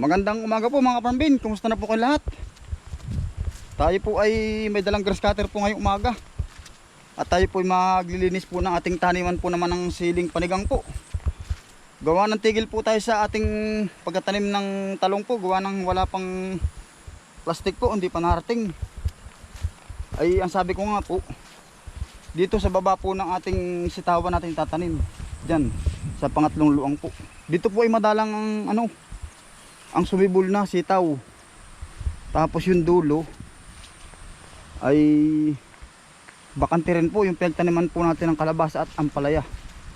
Magandang umaga po mga kapambin. Kumusta na po kayo lahat? Tayo po ay may dalang grass cutter po ngayong umaga. At tayo po ay maglilinis po ng ating taniman po naman ng siling panigang po. Gawa ng tigil po tayo sa ating pagkatanim ng talong po. Gawa ng wala pang plastic po, hindi pa narating. Ay ang sabi ko nga po, dito sa baba po ng ating sitawan natin tatanim. Diyan, sa pangatlong luang po. Dito po ay madalang ang ano, ang sumibol na sitaw. Tapos yung dulo ay bakante rin po yung pinagtaniman po natin ng kalabasa at ampalaya.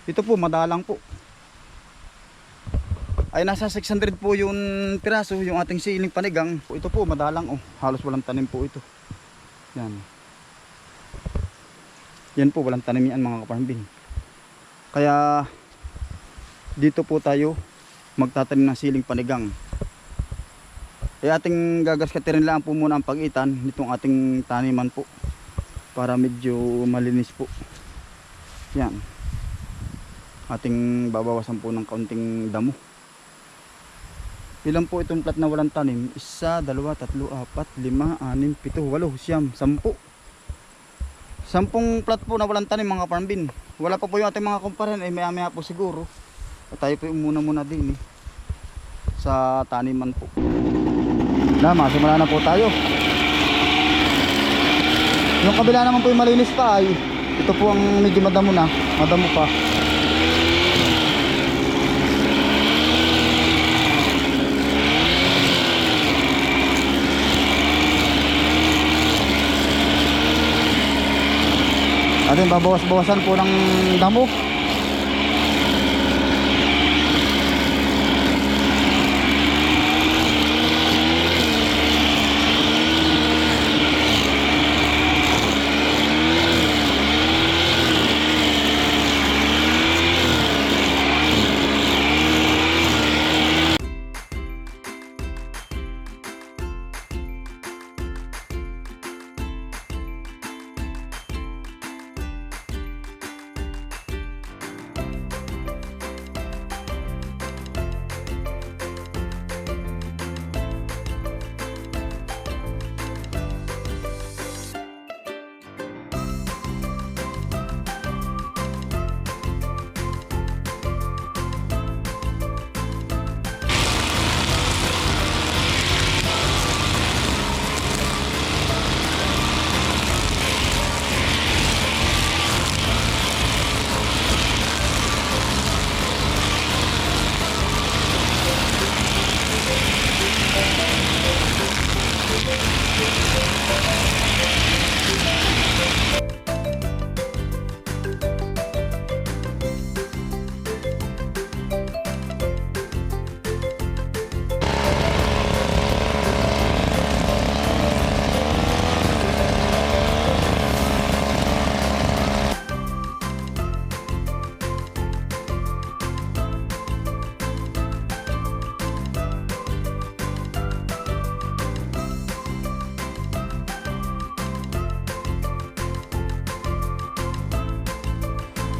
Ito po madalang po. Ay nasa 600 po yung piraso yung ating siling panigang. Ito po madalang oh, halos walang tanim po ito. Yan. Yan po walang tanim yan mga kaparambin. Kaya dito po tayo magtatanim ng siling panigang. Eh ating gagaskatin lang po muna ang pagitan nitong ating taniman po para medyo malinis po. Yan. Ating babawasan po ng kaunting damo. Ilan po itong plat na walang tanim? Isa, dalawa, tatlo, apat, lima, anim, pito, walo, siyam, sampu. Sampung plat po na walang tanim mga farmbin. Wala pa po yung ating mga kumparan eh maya maya po siguro. At tayo po muna muna din eh. Sa taniman po. Na, masimula na po tayo. Yung kabila naman po yung malinis pa ay ito po ang medyo madamo na, madamo pa. Atin babawas-bawasan po ng damo.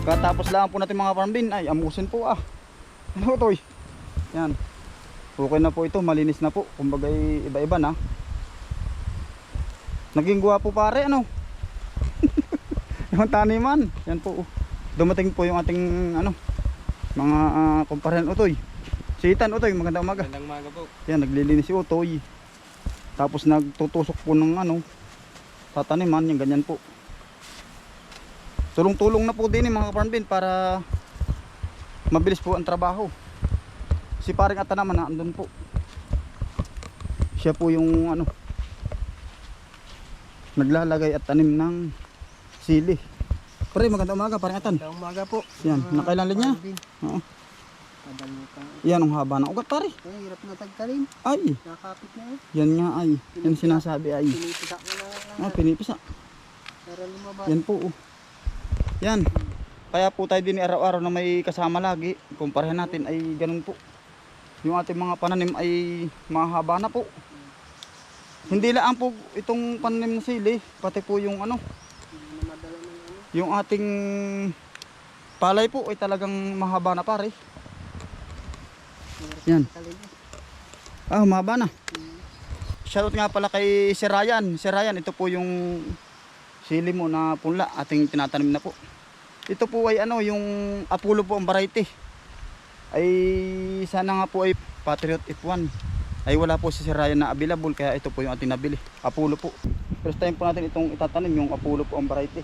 Katapos lang po natin mga farmbin ay amusin po ah. Ano to? Yan. Okay na po ito, malinis na po. Kumbaga ay iba-iba na. Naging guwapo pare ano? yung taniman. Yan po. oh. Dumating po yung ating ano mga uh, kumparen utoy. Si Itan utoy, magandang umaga. Magandang umaga po. Yan, naglilinis si Utoy. Tapos nagtutusok po ng ano, tataniman, yung ganyan po. Tulong-tulong na po din eh, mga kaparmbin para mabilis po ang trabaho. Si paring ata naman andun po. Siya po yung ano, naglalagay at tanim ng sili. Pre, magandang umaga, paring atan. Magandang umaga po. Yan, nakailan linya? Oo. Yan ang haba ng ugat pare. Ay, hirap na tagtalim. Ay, Nakapit na yun. yan nga ay. Yan sinasabi ay. Pinipisa na Ah, pinipisa. para lumabas. Yan po. oh. Yan. Kaya po tayo din araw-araw na may kasama lagi. Kumparahan natin ay ganun po. Yung ating mga pananim ay mahaba na po. Hindi lang po itong pananim na sili, pati po yung ano, yung ating palay po ay talagang mahaba na pare. Yan. Ah, humaba na. Shoutout nga pala kay Sir Ryan. Sir Ryan, ito po yung sili mo na punla ating tinatanim na po. Ito po ay ano, yung Apollo po ang variety. Ay sana nga po ay Patriot F1. Ay wala po si Sir Ryan na available kaya ito po yung ating nabili. Apollo po. First time po natin itong itatanim yung Apollo po ang variety.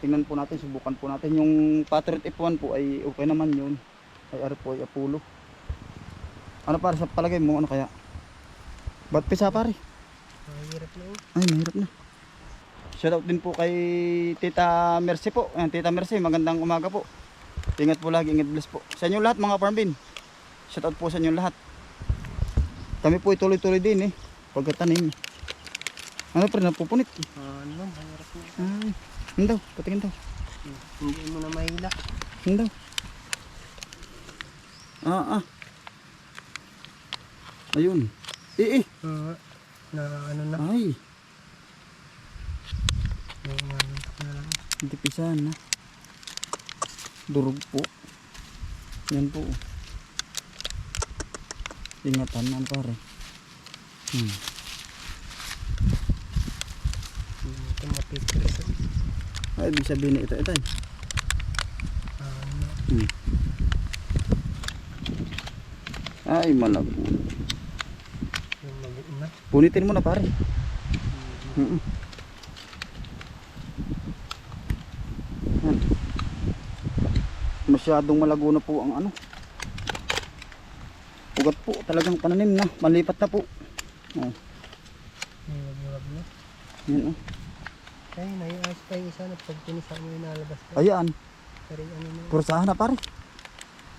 Tingnan po natin, subukan po natin. Yung Patriot F1 po ay okay naman yun. Ay ano po ay Apollo. Ano para sa palagay mo ano kaya? Ba't pisa pare? Mahirap na yun. Ay, mahirap na. Shoutout din po kay Tita Mercy po. Ayan, Tita Mercy, magandang umaga po. Ingat po lagi, ingat bless po. Sa inyo lahat mga farm bin. Shoutout po sa inyo lahat. Kami po ay tuloy-tuloy din eh. Pagkatanim. Ano pa rin, napupunit. Ano, mahirap na. Ay, ano daw, patingin daw. Hindi mo na mahila. Ano daw. Ah, ah. Ayun. Eh, eh. Oo. na ano na. Ay, Yung ano pisahan na. Durog po. Yan po. Ingatan na pare. Hmm. Natin mapipres. Ay, ibig sabihin na ito, ito. eh. Hmm. Ay, mag-una. Punitin mo na pare. Mm Yan. Masyadong malago na po ang ano. Ugat po, talagang pananim na. Malipat na po. Oh, na. yan oh. Ay, naiayos pa yung isa na pag pinisa mo yung nalabas na. Ayan, yung ano na. pursahan na pare.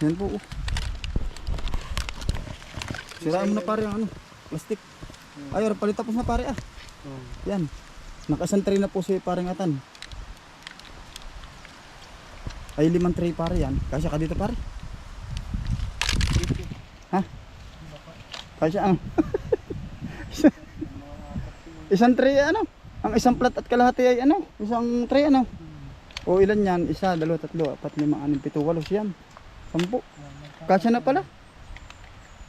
Yan po. Oh. Sirain mo na pare ang ano, plastic. Ay, palit tapos na pare ah. Hmm. Yan. Nakasantry na po si pareng atan. Ay limang tray pare yan. Kasya ka dito pare. Ha? Kasya ano? isang tray ano? Ang isang plat at kalahati ay ano? Isang tray ano? O ilan yan? Isa, dalawa, tatlo, apat, lima, anim, pito, walo, siyam. Sampu. Kasya na pala.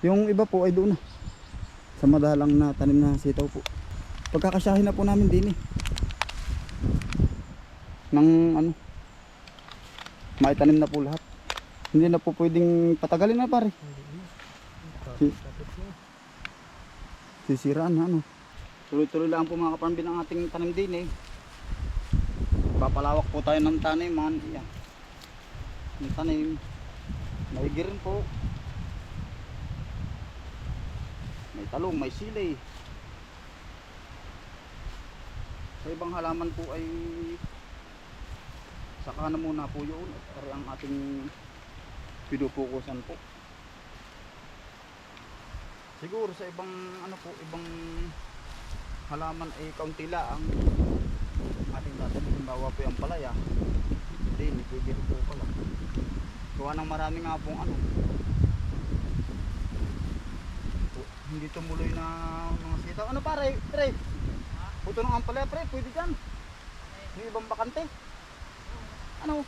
Yung iba po ay doon na. Sa madalang na tanim na sitaw po. Pagkakasyahin na po namin din eh. Nang ano, maitanim na po lahat. Hindi na po pwedeng patagalin na pare. Sisiraan ano. Tuloy-tuloy lang po mga kaparambin ang ating tanim din eh. Papalawak po tayo ng taniman. Yan. Yung tanim. Maigi rin po. May talong, may sili. Sa ibang halaman po ay saka na muna po yun. Pero ang ating pinupukusan po. Siguro sa ibang ano po, ibang halaman ay kaunti lang ating tatanim. Halimbawa po yung palaya. Hindi, rin po pala. Gawa ng marami nga pong ano. Hindi tumuloy na mga sitaw. Ano pare? Pre? Puto ng ampalaya pre, pwede dyan. Yung ibang bakante. Ano?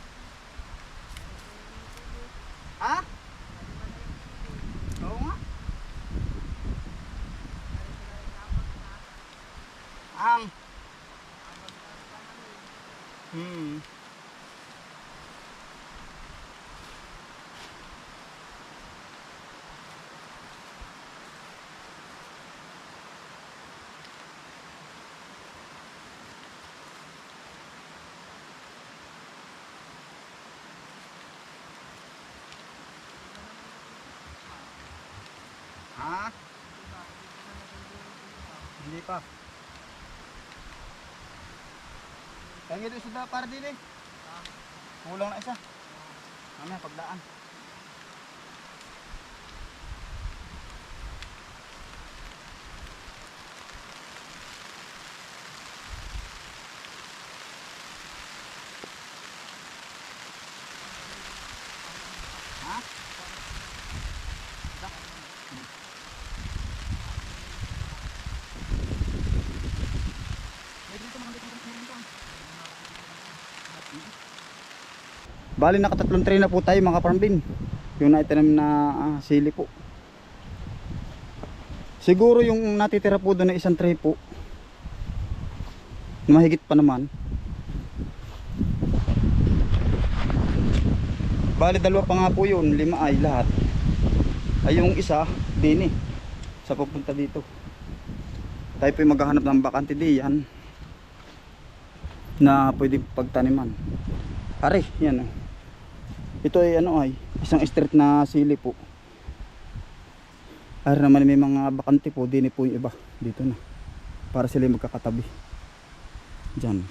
Ha? Hindi pa. Kaya nga doon sa para din eh. Kulang na isa. Mamaya pagdaan. Bali nakatatlong tray na po tayo mga farm bin. Yung naitanim na ah, sili po. Siguro yung natitira po doon na isang tray po. na Mahigit pa naman. Bali dalawa pa nga po yun, lima ay lahat. Ay yung isa, din eh. Sa pupunta dito. Tayo po maghahanap ng bakante diyan na pwede pagtaniman. Pare, yan oh. Ito ay ano ay, isang street na sili po. Ay naman may mga bakante po, din po yung iba. Dito na. Para sila magkakatabi. Diyan.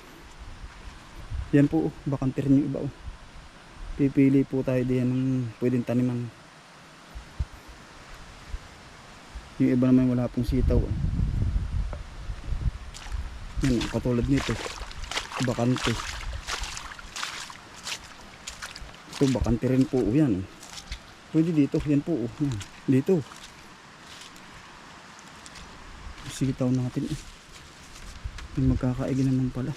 Yan po, oh, bakante rin yung iba oh. Pipili po tayo diyan ng pwedeng taniman. Yung iba naman wala pong sitaw. oh. Yan, katulad nito. Bakante. Ito bakante rin po yan. Pwede dito, yan po oh. Yan. Dito. Sitaw natin eh. Yung magkakaigi naman pala.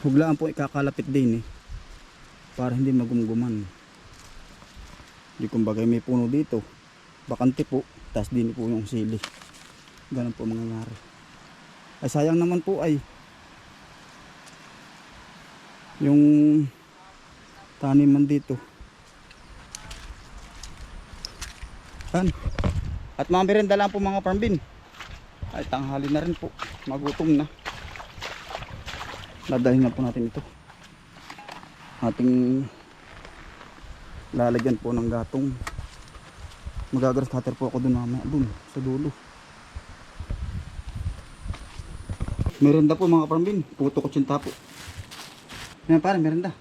Huglaan po ikakalapit din eh. Para hindi magumguman. Di kumbaga may puno dito. Bakante po. Tapos din po yung sili. Ganun po mangyayari. Ay sayang naman po ay. Yung taniman dito. Yan. At mga merenda lang po mga farmbin. Ay tanghali na rin po. Magutom na. Dadalhin na po natin ito. Ating lalagyan po ng gatong. Magagrass cutter po ako dun mamaya. Dun sa dulo. Merenda po mga farmbin. Puto ko tsinta po. Yan pare, merenda.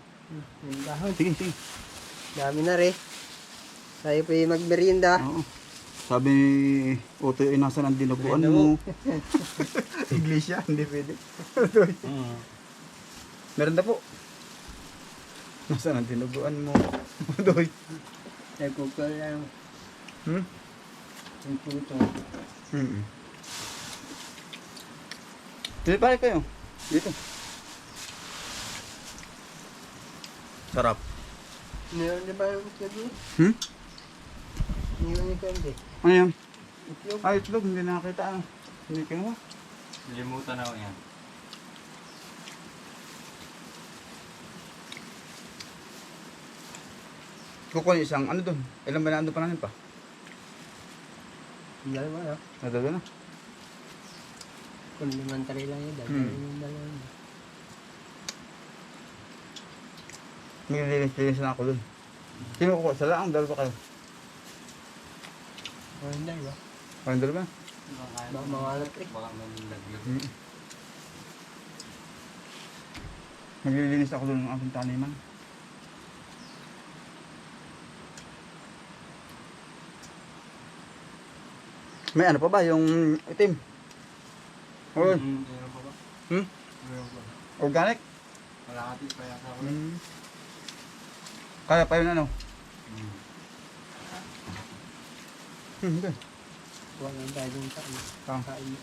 Yung dahon. Sige, sige. Dami na rin. Tayo pa yung magmerienda. Oo. Sabi ni Otoy, ay nasa ng dinuguan mo. Iglesia, hindi pwede. Meron na po. Nasa ng dinuguan mo. Otoy. Nagkukul lang. Hmm? Yung puto. Hmm. Dito pare kayo. Dito. Sarap. Meron na ba yung itlog? Hmm? Meron yung kandi. Ano yan? Itlog. Ay, itlog. Hindi nakakita. Ano? Hindi kinuha. Limutan ako yan. Kukunin isang ano doon. Ilan ba na ano pa namin pa? Yung dalawa na. Nadala na. Kung naman tari lang yun. Dalawa Hmm. yung dalawa. May nilinis-linis na ako doon. Sino kukuha? Sa laang, dalawa kayo. Oh, hindi ba? Parang dalawa. Baka mga eh. Baka manlaglag. Mm. Naglilinis ako doon ng aking taniman. May ano pa ba yung itim? Oh, Hmm, meron pa ba? Hmm? Meron pa. organic? Malakati pa yata ako. Kaya pa yun ano? Hmm. Hmm, okay. Huwag lang tayo dun sa ano. Ah. Kain.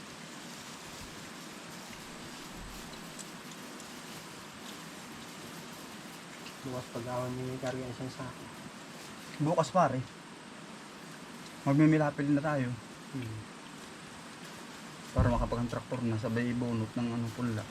Bukas pag-awan ni Karga isang sako. Bukas pare. Magmimilapil na tayo Hmm. para makapag traktor na sabay bunot ng ano pula.